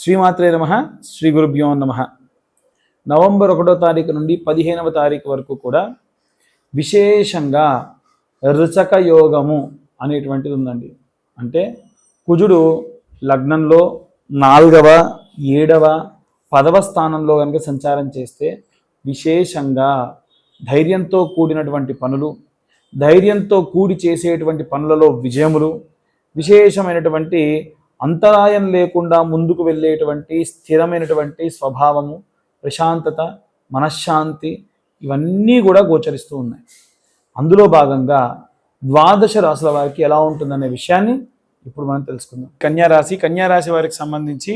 శ్రీమాత్రే నమ శ్రీ గురుభ్యో నమ. నవంబర్ ఒకటో తారీఖు నుండి పదిహేనవ తారీఖు వరకు కూడా విశేషంగా రుచక యోగము అనేటువంటిది ఉందండి. అంటే కుజుడు లగ్నంలో నాలుగవ ఏడవ పదవ స్థానంలో కనుక సంచారం చేస్తే విశేషంగా ధైర్యంతో కూడినటువంటి పనులు ధైర్యంతో కూడి చేసేటువంటి పనులలో విజయములు విశేషమైనటువంటి అంతరాయం లేకుండా ముందుకు వెళ్ళేటువంటి స్థిరమైనటువంటి స్వభావము ప్రశాంతత మనశ్శాంతి ఇవన్నీ కూడా గోచరిస్తూ ఉన్నాయి. అందులో భాగంగా ద్వాదశ రాశుల వారికి ఎలా ఉంటుందనే విషయాన్ని ఇప్పుడు మనం తెలుసుకుందాం. కన్యా రాశి కన్యా రాశి వారికి సంబంధించి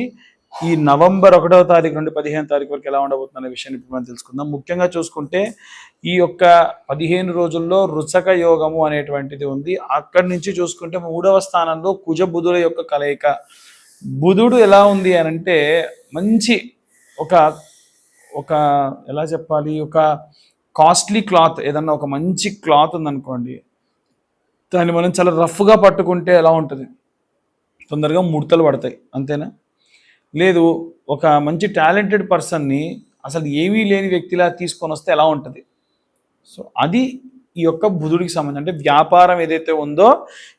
ఈ నవంబర్ ఒకటవ తారీఖు నుండి పదిహేను తారీఖు వరకు ఎలా ఉండబోతుంది అనే విషయాన్ని ఇప్పుడు మనం తెలుసుకుందాం. ముఖ్యంగా చూసుకుంటే ఈ యొక్క పదిహేను రోజుల్లో రుచక యోగము అనేటువంటిది ఉంది. అక్కడి నుంచి చూసుకుంటే మూడవ స్థానంలో కుజ బుధుల యొక్క కలయిక. బుధుడు ఎలా ఉంది అని అంటే మంచి ఒక ఒక ఎలా చెప్పాలి? ఒక కాస్ట్లీ క్లాత్ ఏదన్నా ఒక మంచి క్లాత్ ఉందనుకోండి. దాన్ని మనం చాలా రఫ్గా పట్టుకుంటే ఎలా ఉంటుంది? తొందరగా ముడతలు పడతాయి. అంతేనా? లేదు ఒక మంచి టాలెంటెడ్ పర్సన్ని అసలు ఏమీ లేని వ్యక్తిలా తీసుకొని వస్తే ఎలా ఉంటుంది? సో అది ఈ యొక్క బుధుడికి సంబంధించి అంటే వ్యాపారం ఏదైతే ఉందో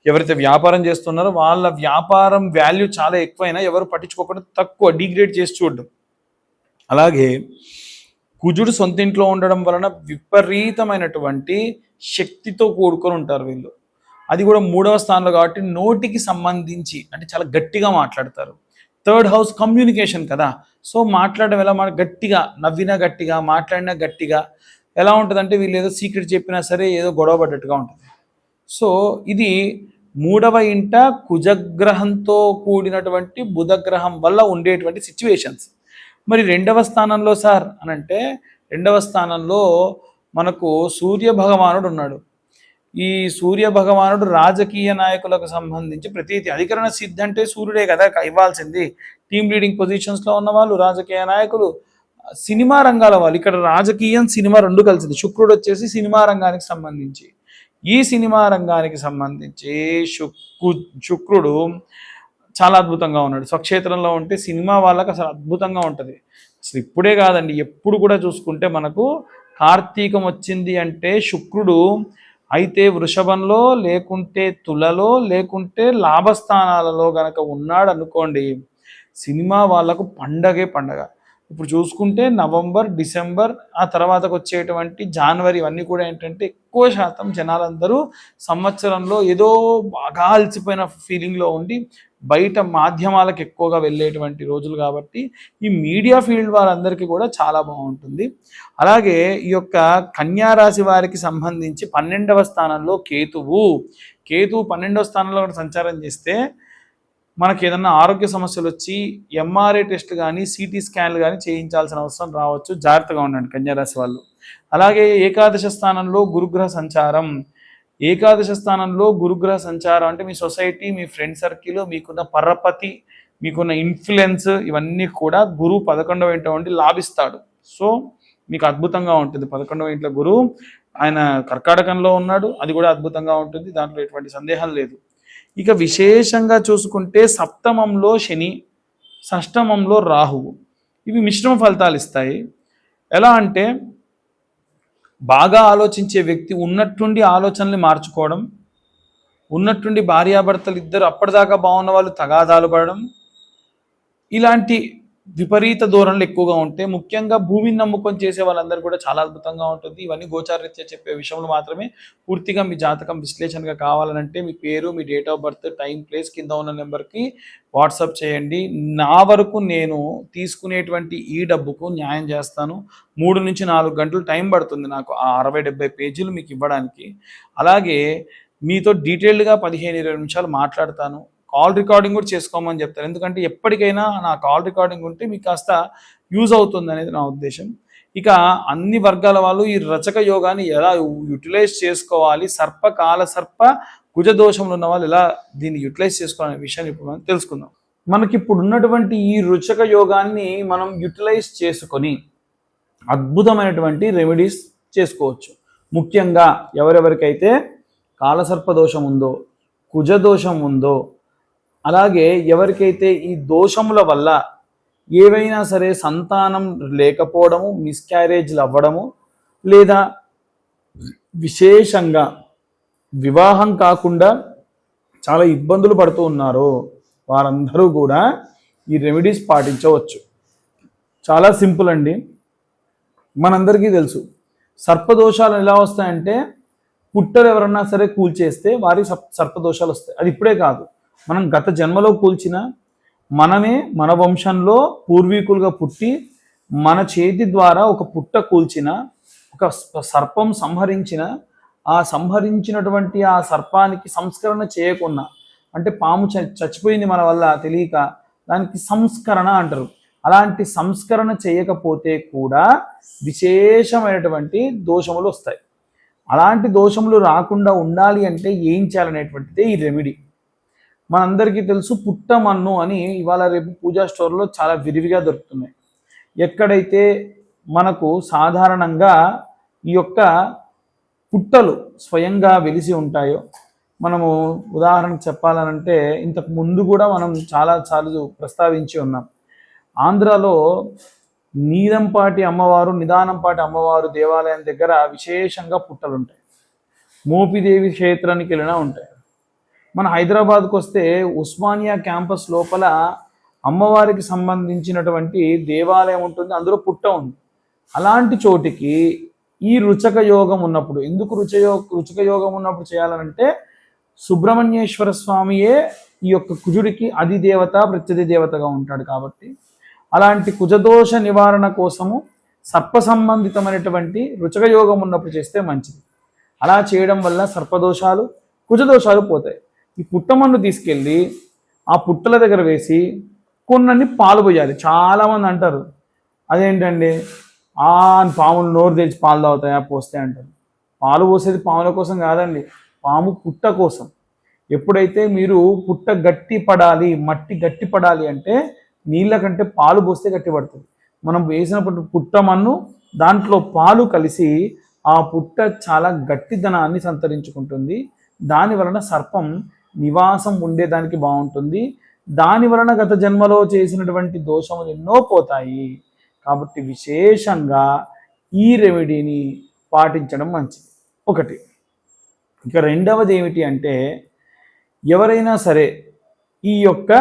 ఎవరైతే వ్యాపారం చేస్తున్నారో వాళ్ళ వ్యాపారం వాల్యూ చాలా ఎక్కువైనా ఎవరు పట్టించుకోకుండా తక్కువ డిగ్రేడ్ చేసి చూడడం. అలాగే కుజుడు సొంత ఇంట్లో ఉండడం వలన విపరీతమైనటువంటి శక్తితో కూడుకొని ఉంటారు వీళ్ళు. అది కూడా మూడవ స్థానంలో కాబట్టి నోటికి సంబంధించి అంటే చాలా గట్టిగా మాట్లాడతారు. థర్డ్ హౌస్ కమ్యూనికేషన్ కదా. సో మాట్లాడడం ఎలా మాట గట్టిగా నవ్వినా గట్టిగా మాట్లాడినా గట్టిగా ఎలా ఉంటుందంటే వీళ్ళు ఏదో సీక్రెట్ చెప్పినా సరే ఏదో గొడవ పడ్డట్టుగా ఉంటుంది. సో ఇది మూడవ ఇంట కుజగ్రహంతో కూడినటువంటి బుధగ్రహం వల్ల ఉండేటువంటి సిచ్యువేషన్స్. మరి రెండవ స్థానంలో సార్ అనంటే రెండవ స్థానంలో మనకు సూర్య భగవానుడు ఉన్నాడు. ఈ సూర్య భగవానుడు రాజకీయ నాయకులకు సంబంధించి ప్రతీతి అధికరణ సిద్ధి అంటే సూర్యుడే కదా ఇవ్వాల్సింది. టీమ్ లీడింగ్ పొజిషన్స్లో ఉన్న వాళ్ళు రాజకీయ నాయకులు సినిమా రంగాల వాళ్ళు. ఇక్కడ రాజకీయం సినిమా రెండు కలిసింది. శుక్రుడు వచ్చేసి సినిమా రంగానికి సంబంధించి. ఈ సినిమా రంగానికి సంబంధించి శుక్రు శుక్రుడు చాలా అద్భుతంగా ఉన్నాడు. స్వక్షేత్రంలో ఉంటే సినిమా వాళ్ళకి అసలు అద్భుతంగా ఉంటుంది. అసలు ఇప్పుడే కాదండి ఎప్పుడు కూడా చూసుకుంటే మనకు కార్తీకం వచ్చింది అంటే శుక్రుడు అయితే వృషభంలో లేకుంటే తులలో లేకుంటే లాభస్థానాలలో గనక ఉన్నాడు అనుకోండి సినిమా వాళ్ళకు పండగే పండగ. ఇప్పుడు చూసుకుంటే నవంబర్ డిసెంబర్ ఆ తర్వాతకు వచ్చేటువంటి జనవరి ఇవన్నీ కూడా ఏంటంటే ఎక్కువ శాతం జనాలందరూ సంవత్సరంలో ఏదో బాగా అలసిపోయిన ఫీలింగ్లో ఉండి బయట మాధ్యమాలకు ఎక్కువగా వెళ్ళేటువంటి రోజులు కాబట్టి ఈ మీడియా ఫీల్డ్ వారందరికీ కూడా చాలా బాగుంటుంది. అలాగే ఈ యొక్క కన్యారాశి వారికి సంబంధించి పన్నెండవ స్థానంలో కేతువు. కేతువు పన్నెండవ స్థానంలో కూడా సంచారం చేస్తే మనకి ఏదన్నా ఆరోగ్య సమస్యలు వచ్చి ఎంఆర్ఐ టెస్ట్ కానీ సిటీ స్కాన్లు కానీ చేయించాల్సిన అవసరం రావచ్చు. జాగ్రత్తగా ఉండండి కన్యారాశి వాళ్ళు. అలాగే ఏకాదశ స్థానంలో గురుగ్రహ సంచారం. ఏకాదశ స్థానంలో గురుగ్రహ సంచారం అంటే మీ సొసైటీ మీ ఫ్రెండ్ సర్కిల్ మీకున్న పరపతి మీకున్న ఇన్ఫ్లుయెన్స్ ఇవన్నీ కూడా గురువు పదకొండవ ఇంట ఉండి లాభిస్తాడు. సో మీకు అద్భుతంగా ఉంటుంది. పదకొండవ ఇంట్లో గురువు ఆయన కర్కాటకంలో ఉన్నాడు. అది కూడా అద్భుతంగా ఉంటుంది. దాంట్లో ఎటువంటి సందేహం లేదు. ఇక విశేషంగా చూసుకుంటే సప్తమంలో శని షష్టమంలో రాహువు. ఇవి మిశ్రమ ఫలితాలు ఇస్తాయి. ఎలా అంటే బాగా ఆలోచించే వ్యక్తి ఉన్నట్టుండి ఆలోచనల్ని మార్చుకోవడం ఉన్నట్టుండి భార్యాభర్తలు ఇద్దరు అప్పటిదాకా బాగున్న వాళ్ళు తగాదాలు పడడం ఇలాంటి విపరీత ధోరణులు ఎక్కువగా ఉంటే ముఖ్యంగా భూమిని నమ్ముకొని చేసే వాళ్ళందరూ కూడా చాలా అద్భుతంగా ఉంటుంది. ఇవన్నీ గోచారరీత్యా చెప్పే విషయంలో మాత్రమే పూర్తిగా మీ జాతకం విశ్లేషణగా కావాలనంటే మీ పేరు మీ date of birth time place కింద ఉన్న నెంబర్కి వాట్సాప్ చేయండి. నా వరకు నేను తీసుకునేటువంటి ఈ డబ్బుకు న్యాయం చేస్తాను. మూడు నుంచి నాలుగు గంటలు టైం పడుతుంది నాకు ఆ అరవై డెబ్బై పేజీలు మీకు ఇవ్వడానికి. అలాగే మీతో డీటెయిల్డ్గా పదిహేను ఇరవై నిమిషాలు మాట్లాడతాను. కాల్ రికార్డింగ్ కూడా చేసుకోమని చెప్తారు. ఎందుకంటే ఎప్పటికైనా నా కాల్ రికార్డింగ్ ఉంటే మీకు కాస్త యూజ్ అవుతుంది అనేది నా ఉద్దేశం. ఇక అన్ని వర్గాల వాళ్ళు ఈ రచక యోగాన్ని ఎలా యూటిలైజ్ చేసుకోవాలి సర్ప కాల సర్ప కుజ దోషంలో ఉన్న వాళ్ళు ఎలా దీన్ని యూటిలైజ్ చేసుకోవాలనే విషయాన్ని ఇప్పుడు మనం తెలుసుకుందాం. మనకి ఇప్పుడు ఉన్నటువంటి ఈ రుచక యోగాన్ని మనం యూటిలైజ్ చేసుకొని అద్భుతమైనటువంటి రెమెడీస్ చేసుకోవచ్చు. ముఖ్యంగా ఎవరెవరికైతే కాలసర్ప దోషం ఉందో కుజ దోషం ఉందో అలాగే ఎవరికైతే ఈ దోషముల వల్ల ఏవైనా సరే సంతానం లేకపోవడము మిస్క్యారేజ్లు అవ్వడము లేదా విశేషంగా వివాహం కాకుండా చాలా ఇబ్బందులు పడుతూ ఉన్నారో వారందరూ కూడా ఈ రెమెడీస్ పాటించవచ్చు. చాలా సింపుల్ అండి. మనందరికీ తెలుసు. సర్పదోషాలు ఎలా వస్తాయంటే పుట్టలు ఎవరన్నా సరే కూల్చేస్తే వారి సప్- సర్పదోషాలు వస్తాయి. అది ఇప్పుడే కాదు. మనం గత జన్మలో కూల్చిన మనమే మన వంశంలో పూర్వీకులుగా పుట్టి మన చేతి ద్వారా ఒక పుట్ట కూల్చిన ఒక సర్పం సంహరించిన ఆ సంహరించినటువంటి ఆ సర్పానికి సంస్కరణ చేయకుండా అంటే పాము చ- చచ్చిపోయింది మన వల్ల తెలియక దానికి సంస్కరణ అంటారు. అలాంటి సంస్కరణ చేయకపోతే కూడా విశేషమైనటువంటి దోషములు వస్తాయి. అలాంటి దోషములు రాకుండా ఉండాలి అంటే ఏం చేయాలనేటువంటిదే ఈ రెమెడీ మనందరికీ తెలుసు పుట్టమన్ను అని ఇవాళ రేపు పూజా స్టోర్లో చాలా విరివిగా దొరుకుతున్నాయి. ఎక్కడైతే మనకు సాధారణంగా ఈ యొక్క పుట్టలు స్వయంగా వెలిసి ఉంటాయో మనము ఉదాహరణకు చెప్పాలనంటే ఇంతకు ముందు కూడా మనం చాలా చాలు ప్రస్తావించి ఉన్నాం. ఆంధ్రాలో నీలంపాటి అమ్మవారు నిదానంపాటి అమ్మవారు దేవాలయం దగ్గర విశేషంగా పుట్టలు ఉంటాయి మోపిదేవి క్షేత్రానికి వెళ్ళినా ఉంటాయి. మన హైదరాబాద్కు వస్తే ఉస్మానియా క్యాంపస్ లోపల అమ్మవారికి సంబంధించినటువంటి దేవాలయం ఉంటుంది అందులో పుట్ట ఉంది. అలాంటి చోటికి ఈ రుచక యోగం ఉన్నప్పుడు ఎందుకు రుచయో రుచక యోగం ఉన్నప్పుడు చేయాలనంటే సుబ్రహ్మణ్యేశ్వర స్వామియే ఈ యొక్క కుజుడికి అధిదేవత ప్రత్యధి దేవతగా ఉంటాడు కాబట్టి అలాంటి కుజదోష నివారణ కోసము సర్ప సంబంధితమైనటువంటి రుచక యోగం ఉన్నప్పుడు చేస్తే మంచిది. అలా చేయడం వల్ల సర్పదోషాలు కుజదోషాలు పోతాయి. ఈ పుట్టమన్ను తీసుకెళ్ళి ఆ పుట్టల దగ్గర వేసి కొన్నన్ని పాలు పోయాలి. చాలామంది అంటారు అదేంటండి? ఆ పాములు నోరు తెచ్చి పాలు తాగుతాయా? పోస్తే అంటారు. పాలు పోసేది పాముల కోసం కాదండి పాము పుట్ట కోసం. ఎప్పుడైతే మీరు పుట్ట గట్టి పడాలి మట్టి గట్టి పడాలి అంటే నీళ్ళ కంటే పాలు పోస్తే గట్టి పడుతుంది. మనం వేసినప్పుడు పుట్టమన్ను దాంట్లో పాలు కలిసి ఆ పుట్ట చాలా గట్టిదనాన్ని సంతరించుకుంటుంది. దాని వలన సర్పం నివాసం ఉండేదానికి బాగుంటుంది. దాని వలన గత జన్మలో చేసినటువంటి దోషములు ఎన్నో పోతాయి. కాబట్టి విశేషంగా ఈ రెమెడీని పాటించడం మంచిది. ఒకటి. ఇక రెండవది ఏమిటి అంటే ఎవరైనా సరే ఈ యొక్క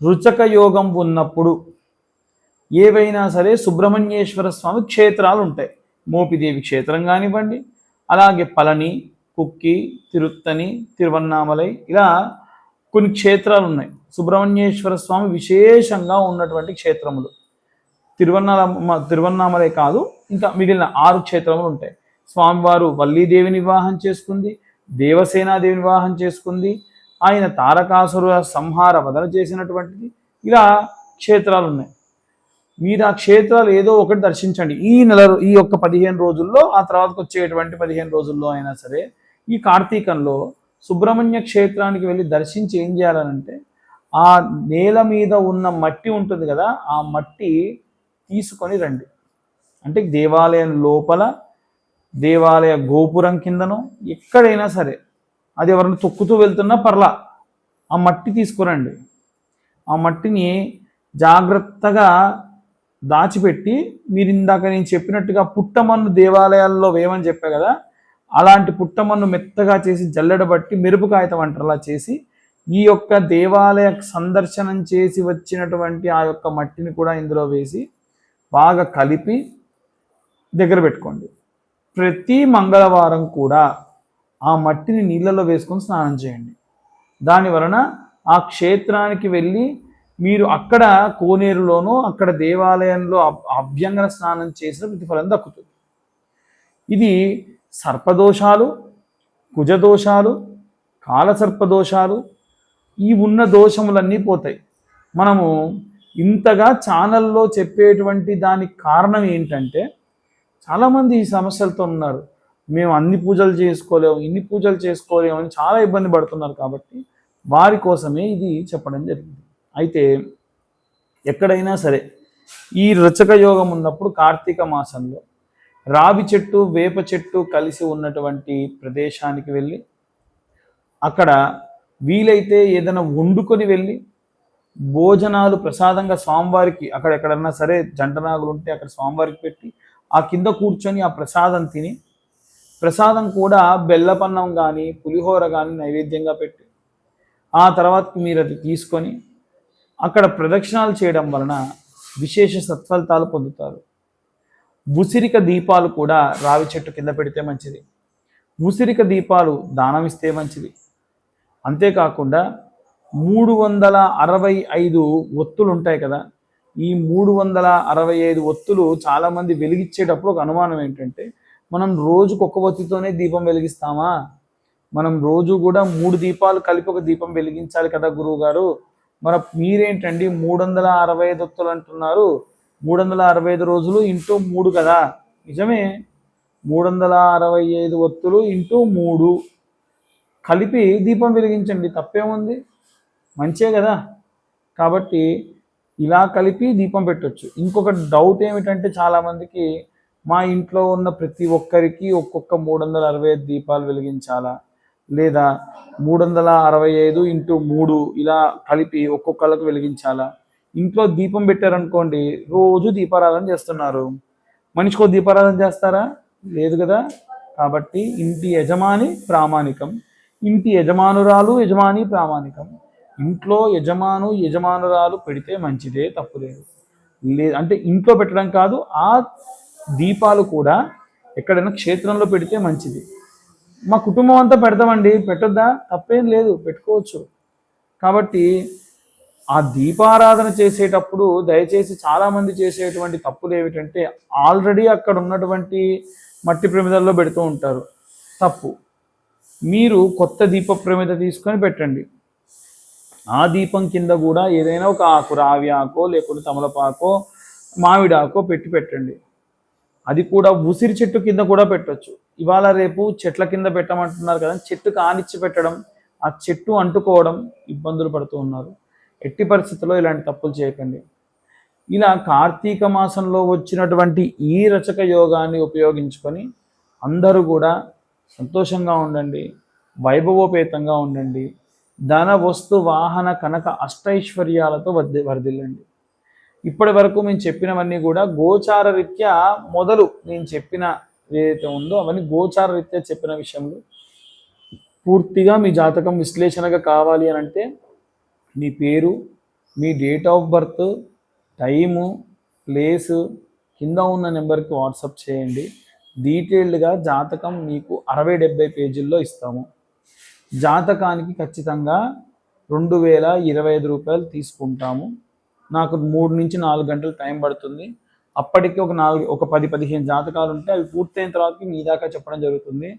రుచక యోగం ఉన్నప్పుడు ఏవైనా సరే సుబ్రహ్మణ్యేశ్వర స్వామి క్షేత్రాలు ఉంటాయి. మోపిదేవి క్షేత్రం కానివ్వండి అలాగే పళని కుక్కి తిరుత్తని తిరువన్నామలై ఇలా కొన్ని క్షేత్రాలు ఉన్నాయి సుబ్రహ్మణ్యేశ్వర స్వామి విశేషంగా ఉన్నటువంటి క్షేత్రములు. తిరువన్నామ తిరువన్నామలై కాదు ఇంకా మిగిలిన ఆరు క్షేత్రములు ఉంటాయి. స్వామివారు వల్లీదేవిని వివాహం చేసుకుంది దేవసేనాదేవిని వివాహం చేసుకుంది ఆయన తారకాసుర సంహార వదన చేసినటువంటిది. ఇలా క్షేత్రాలు ఉన్నాయి మీరు ఆ క్షేత్రాలు ఏదో ఒకటి దర్శించండి. ఈ నెల ఈ యొక్క పదిహేను రోజుల్లో ఆ తర్వాతకు వచ్చేటువంటి పదిహేను రోజుల్లో అయినా సరే ఈ కార్తీకంలో సుబ్రహ్మణ్య క్షేత్రానికి వెళ్ళి దర్శించి ఏం చేయాలనంటే ఆ నేల మీద ఉన్న మట్టి ఉంటుంది కదా ఆ మట్టి తీసుకొని రండి. అంటే దేవాలయం లోపల దేవాలయ గోపురం కిందనో ఎక్కడైనా సరే అది ఎవరైనా తొక్కుతూ వెళ్తున్నా పర్లా ఆ మట్టి తీసుకురండి ఆ మట్టిని జాగ్రత్తగా దాచిపెట్టి మీరు ఇందాక నేను చెప్పినట్టుగా పుట్టమన్ను దేవాలయాల్లో వేయమని చెప్పా కదా అలాంటి పుట్టమన్ను మెత్తగా చేసి జల్లెడబట్టి మెరుపు కాగితం చేసి ఈ యొక్క దేవాలయ సందర్శనం చేసి వచ్చినటువంటి ఆ యొక్క మట్టిని కూడా ఇందులో వేసి బాగా కలిపి దగ్గర పెట్టుకోండి. ప్రతి మంగళవారం కూడా ఆ మట్టిని నీళ్ళలో వేసుకొని స్నానం చేయండి. దాని వలన ఆ క్షేత్రానికి వెళ్ళి మీరు అక్కడ కోనేరులోనూ అక్కడ దేవాలయంలో అభ్యంగన స్నానం చేసిన ప్రతిఫలం దక్కుతుంది. ఇది సర్పదోషాలు కుజదోషాలు కాలసర్పదోషాలు ఈ ఉన్న దోషములన్నీ పోతాయి. మనము ఇంతగా ఛానల్లో చెప్పేటువంటి దానికి కారణం ఏంటంటే చాలామంది ఈ సమస్యలతో ఉన్నారు. మేము అన్ని పూజలు చేసుకోలేము ఇన్ని పూజలు చేసుకోలేము అని చాలా ఇబ్బంది పడుతున్నారు కాబట్టి వారి కోసమే ఇది చెప్పడం జరిగింది. అయితే ఎక్కడైనా సరే ఈ రచక యోగం ఉన్నప్పుడు కార్తీక మాసంలో రావి చెట్టు వేప చెట్టు కలిసి ఉన్నటువంటి ప్రదేశానికి వెళ్ళి అక్కడ వీలైతే ఏదైనా వండుకొని వెళ్ళి భోజనాలు ప్రసాదంగా స్వామివారికి అక్కడ ఎక్కడన్నా సరే జంట నాగులు ఉంటే అక్కడ స్వామివారికి పెట్టి ఆ కింద కూర్చొని ఆ ప్రసాదం తిని ప్రసాదం కూడా బెల్లపన్నం కానీ పులిహోర కానీ నైవేద్యంగా పెట్టి ఆ తర్వాత మీరు అది తీసుకొని అక్కడ ప్రదక్షిణాలు చేయడం వలన విశేష సత్ఫలితాలు పొందుతారు. ఉసిరిక దీపాలు కూడా రావి చెట్టు కింద పెడితే మంచిది. ఉసిరిక దీపాలు దానం ఇస్తే మంచిది. అంతేకాకుండా మూడు వందల అరవై ఐదు ఒత్తులు ఉంటాయి కదా ఈ మూడు వందల అరవై ఐదు ఒత్తులు చాలామంది వెలిగించేటప్పుడు ఒక అనుమానం ఏంటంటే మనం రోజుకు ఒక ఒత్తితోనే దీపం వెలిగిస్తామా? మనం రోజు కూడా మూడు దీపాలు కలిపి ఒక దీపం వెలిగించాలి కదా గురువు గారు మరి మీరేంటండి మూడు వందల అరవై ఐదు ఒత్తులు అంటున్నారు? మూడు వందల అరవై ఐదు రోజులు ఇంటూ మూడు కదా. నిజమే. మూడు వందల అరవై ఐదు ఒత్తులు ఇంటూ మూడు. కలిపి దీపం వెలిగించండి. తప్పేముంది? మంచే కదా. కాబట్టి ఇలా కలిపి దీపం పెట్టొచ్చు. ఇంకొక డౌట్ ఏమిటంటే చాలామందికి మా ఇంట్లో ఉన్న ప్రతి ఒక్కరికి ఒక్కొక్క మూడు వందల అరవై ఐదు దీపాలు వెలిగించాలా? లేదా మూడు వందల అరవై ఐదు ఇంటూ మూడు ఇలా కలిపి ఒక్కొక్కళ్ళకు వెలిగించాలా? ఇంట్లో దీపం పెట్టారనుకోండి రోజు దీపారాధన చేస్తున్నారు. మనిషికో దీపారాధన చేస్తారా? లేదు కదా? కాబట్టి ఇంటి యజమాని ప్రామాణికం. ఇంటి యజమానురాలు యజమాని ప్రామాణికం. ఇంట్లో యజమాను యజమానురాలు పెడితే మంచిదే తప్పులేదు. లేదు అంటే ఇంట్లో పెట్టడం కాదు ఆ దీపాలు కూడా ఎక్కడైనా క్షేత్రంలో పెడితే మంచిది. మా కుటుంబం అంతా పెడతామండి. పెట్టొద్దా? తప్పేం లేదు పెట్టుకోవచ్చు. కాబట్టి ఆ దీపారాధన చేసేటప్పుడు దయచేసి చాలామంది చేసేటువంటి తప్పులు ఏమిటంటే ఆల్రెడీ అక్కడ ఉన్నటువంటి మట్టి ప్రమిదల్లో పెడుతూ ఉంటారు. తప్పు. మీరు కొత్త దీప ప్రమిద తీసుకొని పెట్టండి. ఆ దీపం కింద కూడా ఏదైనా ఒక ఆకు రావి ఆకో లేకుంటే తమలపాకో మామిడాకో పెట్టి పెట్టండి. అది కూడా ఉసిరి చెట్టు కింద కూడా పెట్టొచ్చు. ఇవాళ రేపు చెట్ల కింద పెట్టమంటున్నారు కదా చెట్టు కానిచ్చి పెట్టడం ఆ చెట్టు అంటుకోవడం ఇబ్బందులు పడుతూ ఉన్నారు. ఎట్టి పరిస్థితుల్లో ఇలాంటి తప్పులు చేయకండి. ఇలా కార్తీక మాసంలో వచ్చినటువంటి ఈ రచక యోగాన్ని ఉపయోగించుకొని అందరూ కూడా సంతోషంగా ఉండండి వైభవోపేతంగా ఉండండి ధన వస్తు వాహన కనక అష్టైశ్వర్యాలతో వర్ది వర్ధిల్లండి. ఇప్పటి వరకు మేము చెప్పినవన్నీ కూడా గోచార రీత్యా మొదలు నేను చెప్పిన ఏదైతే ఉందో అవన్నీ గోచార రీత్యా చెప్పిన విషయంలో పూర్తిగా మీ జాతకం విశ్లేషణగా కావాలి అని అంటే మీ పేరు మీ date of birth time place కింద ఉన్న నెంబర్కి వాట్సాప్ చేయండి. డీటెయిల్డ్గా జాతకం మీకు అరవై డెబ్బై పేజీల్లో ఇస్తాము. జాతకానికి ఖచ్చితంగా రెండు వేల ఇరవై ఐదు రూపాయలు తీసుకుంటాము. నాకు మూడు నుంచి నాలుగు గంటలు టైం పడుతుంది. అప్పటికి ఒక నాలుగు ఒక పది పదిహేను జాతకాలు ఉంటే అవి పూర్తయిన తర్వాత మీ దాకా చెప్పడం జరుగుతుంది.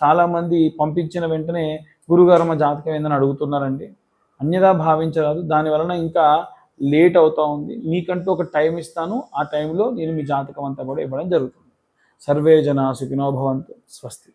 చాలామంది పంపించిన వెంటనే గురుగారు మా జాతకం ఏందని అడుగుతున్నారండి. అన్యదా భావించరాదు. దాని వలన ఇంకా లేట్ అవుతా ఉంది. మీకంటూ ఒక టైం ఇస్తాను. ఆ టైంలో నేను మీ జాతకం అంతా కూడా ఇవ్వడం జరుగుతుంది. సర్వే జనా సుఖినోభవంతు స్వస్తి.